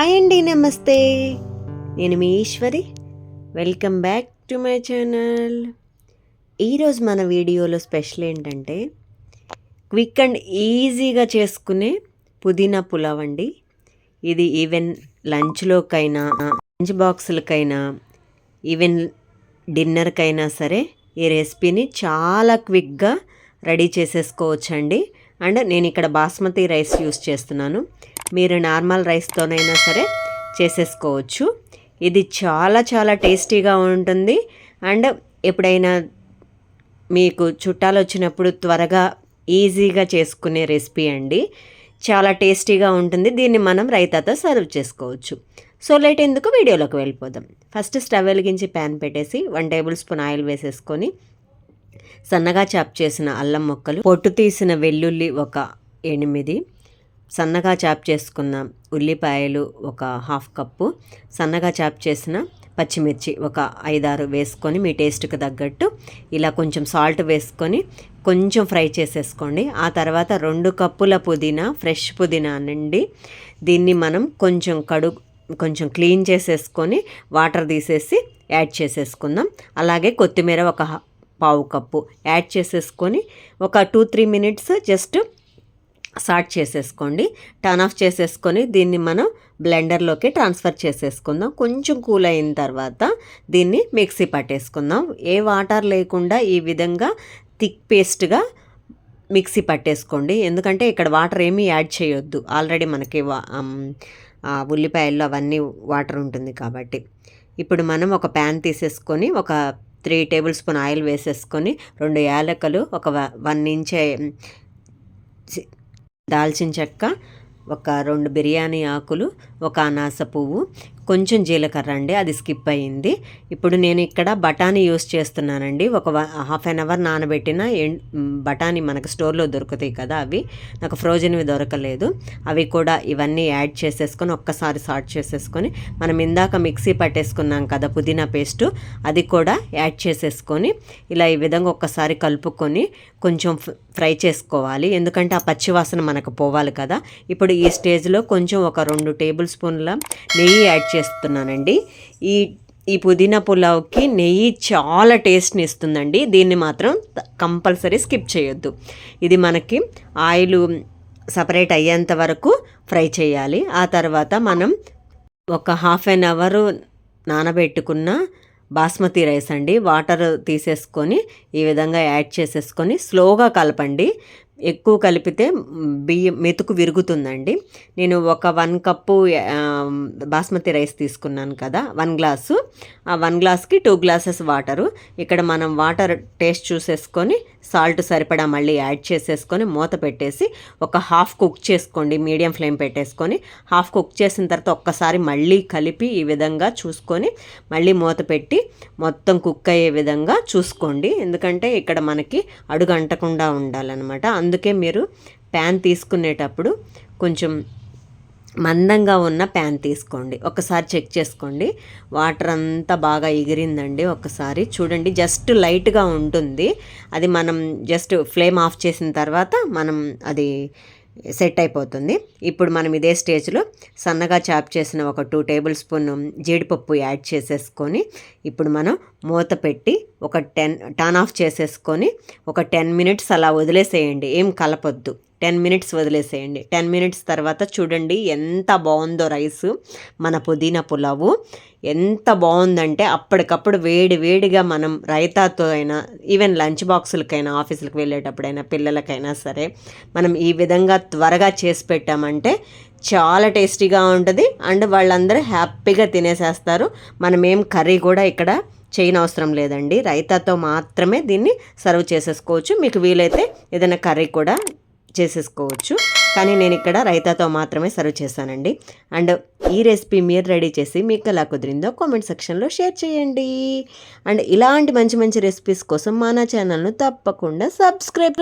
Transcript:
Hi అండి నమస్తే. నేను మీ Eswari. Welcome back to my channel ఈరోజు మన వీడియోలో స్పెషల్ ఏంటంటే క్విక్ అండ్ ఈజీగా చేసుకునే పుదీనా పులావ్ అండి. ఇది ఈవెన్ లంచ్లోకైనా లంచ్ బాక్సులకైనా ఈవెన్ డిన్నర్కైనా సరే ఈ రెసిపీని చాలా క్విక్గా రెడీ చేసేసుకోవచ్చండి. అండ్ నేను ఇక్కడ బాస్మతి రైస్ యూస్ చేస్తున్నాను. మీరు నార్మల్ రైస్తోనైనా సరే చేసేసుకోవచ్చు. ఇది చాలా చాలా టేస్టీగా ఉంటుంది. అండ్ ఎప్పుడైనా మీకు చుట్టాలు వచ్చినప్పుడు త్వరగా ఈజీగా చేసుకునే రెసిపీ అండి. చాలా టేస్టీగా ఉంటుంది. దీన్ని మనం రైతాతో సర్వ్ చేసుకోవచ్చు. సో లేట్ ఎందుకు వీడియోలోకి వెళ్ళిపోదాం. ఫస్ట్ స్టవ్ వెలిగించి ప్యాన్ పెట్టేసి వన్ టేబుల్ స్పూన్ ఆయిల్ వేసేసుకొని సన్నగా చాప్ చేసిన అల్లం ముక్కలు పొట్టు తీసిన వెల్లుల్లి ఒక ఎనిమిది సన్నగా చాప్ చేసుకున్న ఉల్లిపాయలు ఒక హాఫ్ కప్పు సన్నగా చాప్ చేసిన పచ్చిమిర్చి ఒక ఐదారు వేసుకొని మీ టేస్ట్కి తగ్గట్టు ఇలా కొంచెం సాల్ట్ వేసుకొని కొంచెం ఫ్రై చేసేసుకోండి. ఆ తర్వాత రెండు కప్పుల పుదీనా ఫ్రెష్ పుదీనా నుండి దీన్ని మనం కొంచెం కడుగు కొంచెం క్లీన్ చేసేసుకొని వాటర్ తీసేసి యాడ్ చేసేసుకుందాం. అలాగే కొత్తిమీర ఒక పావు కప్పు యాడ్ చేసేసుకొని ఒక టూ త్రీ మినిట్స్ జస్ట్ సార్ట్ చేసేసుకోండి. టర్న్ ఆఫ్ చేసేసుకొని దీన్ని మనం బ్లెండర్లోకి ట్రాన్స్ఫర్ చేసేసుకుందాం. కొంచెం కూల్ అయిన తర్వాత దీన్ని మిక్సీ పట్టేసుకుందాం. ఏ వాటర్ లేకుండా ఈ విధంగా థిక్ పేస్ట్గా మిక్సీ పట్టేసుకోండి. ఎందుకంటే ఇక్కడ వాటర్ ఏమీ యాడ్ చేయొద్దు. ఆల్రెడీ మనకి ఉల్లిపాయల్లో అవన్నీ వాటర్ ఉంటుంది కాబట్టి. ఇప్పుడు మనం ఒక ప్యాన్ తీసేసుకొని ఒక త్రీ టేబుల్ స్పూన్ ఆయిల్ వేసేసుకొని రెండు యాలకలు ఒక వన్ ఇంచ్ దాల్చిన చెక్క ఒక రెండు బిర్యానీ ఆకులు ఒక అనాస పువ్వు కొంచెం జీలకర్ర అండి అది స్కిప్ అయ్యింది. ఇప్పుడు నేను ఇక్కడ బఠానీ యూస్ చేస్తున్నానండి. ఒక హాఫ్ అన్ అవర్ నానబెట్టిన బఠానీ మనకు స్టోర్లో దొరుకుతాయి కదా అవి. నాకు ఫ్రోజన్వి దొరకలేదు. అవి కూడా ఇవన్నీ యాడ్ చేసేసుకొని ఒక్కసారి సార్ట్ చేసేసుకొని మనం ఇందాక మిక్సీ పట్టేసుకున్నాం కదా పుదీనా పేస్టు అది కూడా యాడ్ చేసేసుకొని ఇలా ఈ విధంగా ఒక్కసారి కలుపుకొని కొంచెం ఫ్రై చేసుకోవాలి. ఎందుకంటే ఆ పచ్చివాసన మనకు పోవాలి కదా. ఇప్పుడు ఈ స్టేజ్లో కొంచెం ఒక రెండు టేబుల్ స్పూన్ల నెయ్యి యాడ్ చేస్తున్నానండి. ఈ ఈ పుదీనా పులావ్కి నెయ్యి చాలా టేస్ట్ని ఇస్తుందండి. దీన్ని మాత్రం కంపల్సరీ స్కిప్ చేయొద్దు. ఇది మనకి ఆయిల్ సపరేట్ అయ్యేంత వరకు ఫ్రై చేయాలి. ఆ తర్వాత మనం ఒక హాఫ్ అన్ అవర్ నానబెట్టుకున్న బాస్మతి రైస్ అండి. వాటర్ తీసేసుకొని ఈ విధంగా యాడ్ చేసేసుకొని స్లోగా కలపండి. ఎక్కువ కలిపితే బియ్యం మెతుకు విరుగుతుందండి. నేను ఒక వన్ కప్పు బాస్మతి రైస్ తీసుకున్నాను కదా వన్ గ్లాసు. ఆ వన్ గ్లాస్కి టూ గ్లాసెస్ వాటరు. ఇక్కడ మనం వాటర్ టేస్ట్ చూసేసుకొని సాల్ట్ సరిపడా మళ్ళీ యాడ్ చేసేసుకొని మూత పెట్టేసి ఒక హాఫ్ కుక్ చేసుకోండి మీడియం ఫ్లేమ్ పెట్టేసుకొని. హాఫ్ కుక్ చేసిన తర్వాత ఒక్కసారి మళ్ళీ కలిపి ఈ విధంగా చూసుకొని మళ్ళీ మూత పెట్టి మొత్తం కుక్ అయ్యే విధంగా చూసుకోండి. ఎందుకంటే ఇక్కడ మనకి అడుగు అంటకుండా ఉండాలన్నమాట. అందుకే మీరు ప్యాన్ తీసుకునేటప్పుడు కొంచెం మందంగా ఉన్న ప్యాన్ తీసుకోండి. ఒకసారి చెక్ చేసుకోండి. వాటర్ అంతా బాగా ఎగిరిందండి ఒకసారి. చూడండి జస్ట్ లైట్గా ఉంటుంది. అది మనం జస్ట్ ఫ్లేమ్ ఆఫ్ చేసిన తర్వాత మనం అది సెట్ అయిపోతుంది. ఇప్పుడు మనం ఇదే స్టేజ్లో సన్నగా చాప్ చేసిన ఒక టూ టేబుల్ స్పూన్ జీడిపప్పు యాడ్ చేసేసుకొని ఇప్పుడు మనం మూత పెట్టి ఒక టెన్ టర్న్ ఆఫ్ చేసేసుకొని ఒక టెన్ మినిట్స్ అలా వదిలేసేయండి. ఏం కలపొద్దు. టెన్ మినిట్స్ వదిలేసేయండి. టెన్ మినిట్స్ తర్వాత చూడండి ఎంత బాగుందో రైస్ మన పుదీనా పులావు. ఎంత బాగుందంటే అప్పటికప్పుడు వేడి వేడిగా మనం రైతాతో అయినా ఈవెన్ లంచ్ బాక్సులకైనా ఆఫీసులకు వెళ్ళేటప్పుడైనా పిల్లలకైనా సరే మనం ఈ విధంగా త్వరగా చేసి పెట్టామంటే చాలా టేస్టీగా ఉంటుంది. అండ్ వాళ్ళందరూ హ్యాపీగా తినేసేస్తారు. మనం ఏం కర్రీ కూడా ఇక్కడ చేయనవసరం లేదండి. రైతాతో మాత్రమే దీన్ని సర్వ్ చేసేసుకోవచ్చు. మీకు వీలైతే ఏదైనా కర్రీ కూడా చేసేసుకోవచ్చు. కానీ నేను ఇక్కడ రైతాతో మాత్రమే సర్వ్ చేశానండి అండ్ ఈ రెసిపీ మీరు రెడీ చేసి మీకు ఎలా కుదిరిందో కామెంట్ సెక్షన్లో షేర్ చేయండి. అండ్ ఇలాంటి మంచి మంచి రెసిపీస్ కోసం మన ఛానల్ను తప్పకుండా సబ్స్క్రైబ్